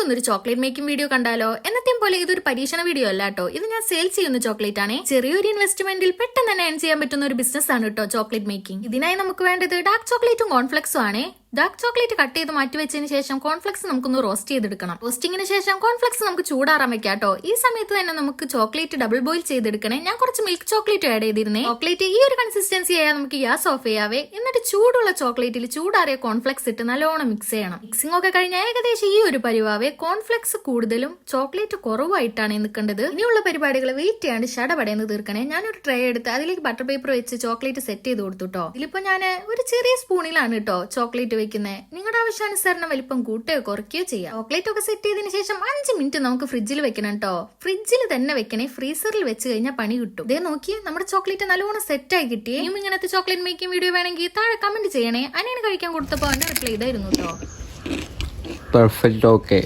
നമുക്കൊന്നൊരു chocolate making video കണ്ടാലോ? എന്നത്തെയും പോലെ ഇതൊരു പരീക്ഷണ വീഡിയോ അല്ല കേട്ടോ. ഇത് ഞാൻ സെയിൽ ചെയ്യുന്ന ചോക്ലേറ്റ് ആണ്. ചെറിയൊരു ഇൻവെസ്റ്റ്മെന്റിൽ പെട്ടെന്ന് തന്നെ ഏൺ ചെയ്യാൻ പറ്റുന്ന ഒരു ബിസിനസ് ആണ് കേട്ടോ ചോക്ലേറ്റ് മേക്കിംഗ് ഇതിനായി നമുക്ക് വേണ്ടത് ഡാർക്ക് ചോക്ലേറ്റും കോൺഫ്ലെക്സും ആണ്. ഡാർക്ക് ചോക്ലേറ്റ് കട്ട് ചെയ്ത് മാറ്റി വെച്ചതിന് ശേഷം കോൺഫ്ലെക്സ് നമുക്കൊന്ന് റോസ്റ്റ് ചെയ്തെടുക്കണം. റോസ്റ്റിങ്ങിന് ശേഷം കോൺഫ്ലെക്സ് നമുക്ക് ചൂടാറാൻ വെക്കാം കേട്ടോ. ഈ സമയത്ത് തന്നെ നമുക്ക് ചോക്ലേറ്റ് ഡബിൾ ബോയിൽ ചെയ്തെടുക്കണേ. ഞാൻ കുറച്ച് മിൽക്ക് ചോക്ലേറ്റ് ആഡ് ചെയ്തിരുന്നേ. ചോക്ലേറ്റ് ഈ ഒരു കൺസിസ്റ്റൻസി ആയാൽ നമുക്ക് ഗ്യാസ് ഓഫ് ചെയ്യാവേ. എന്നിട്ട് ചൂടുള്ള ചോക്ലേറ്റിൽ ചൂടാറിയ കോൺഫ്ലെക്സ് ഇട്ട് നല്ലോണം മിക്സ് ചെയ്യണം. മിക്സിംഗ് ഒക്കെ കഴിഞ്ഞ ഏകദേശം ഈ ഒരു പരിവാവേ. കോൺഫ്ലെക്സ് കൂടുതലും ചോക്ലേറ്റ് കുറവായിട്ടാണ് നിൽക്കേണ്ടത് ഇനിയുള്ള പരിപാടികൾ വെയിറ്റ് ചെയ്യാണ്ട് ഷടപടയെന്ന് തീർക്കണേ. ഞാനൊരു ട്രേ എടുത്ത് അതിലേക്ക് ബട്ടർ പേപ്പർ വെച്ച് ചോക്ലേറ്റ് സെറ്റ് ചെയ്ത് കൊടുത്തു കേട്ടോ ഇതിലിപ്പോ ഞാൻ ഒരു ചെറിയ സ്പൂണിലാണ് കേട്ടോ ചോക്ലേറ്റ് വെക്കുന്നത് നിങ്ങളുടെ ആവശ്യാനുസരണം വലിപ്പം കൂട്ടുകയോ കുറയ്ക്കുകയോ ചെയ്യാം. ചോക്ലേറ്റ് ഒക്കെ സെറ്റ് ചെയ്തതിനു ശേഷം അഞ്ച് മിനിറ്റ് നമുക്ക് ഫ്രിഡ്ജിൽ വെക്കണം കേട്ടോ ഫ്രിഡ്ജിൽ തന്നെ വെക്കണേ. ഫ്രീസറിൽ വെച്ച് കഴിഞ്ഞാൽ പണി കിട്ടും. ഇതേ നോക്കി നമ്മുടെ ചോക്ലേറ്റ് നല്ലോണം സെറ്റ് ആയി കിട്ടി ഇനിയും ഇങ്ങനത്തെ ചോക്ലേറ്റ് മേക്കിംഗ് വീഡിയോ വേണമെങ്കിൽ താഴെ കമന്റ് ചെയ്യണേ. അനിയന് കഴിക്കാൻ കൊടുത്തപ്പോൾ അവന്റെ റിപ്ലൈ ഇതായിരുന്നു കേട്ടോ പെർഫെക്റ്റ് ഓക്കെ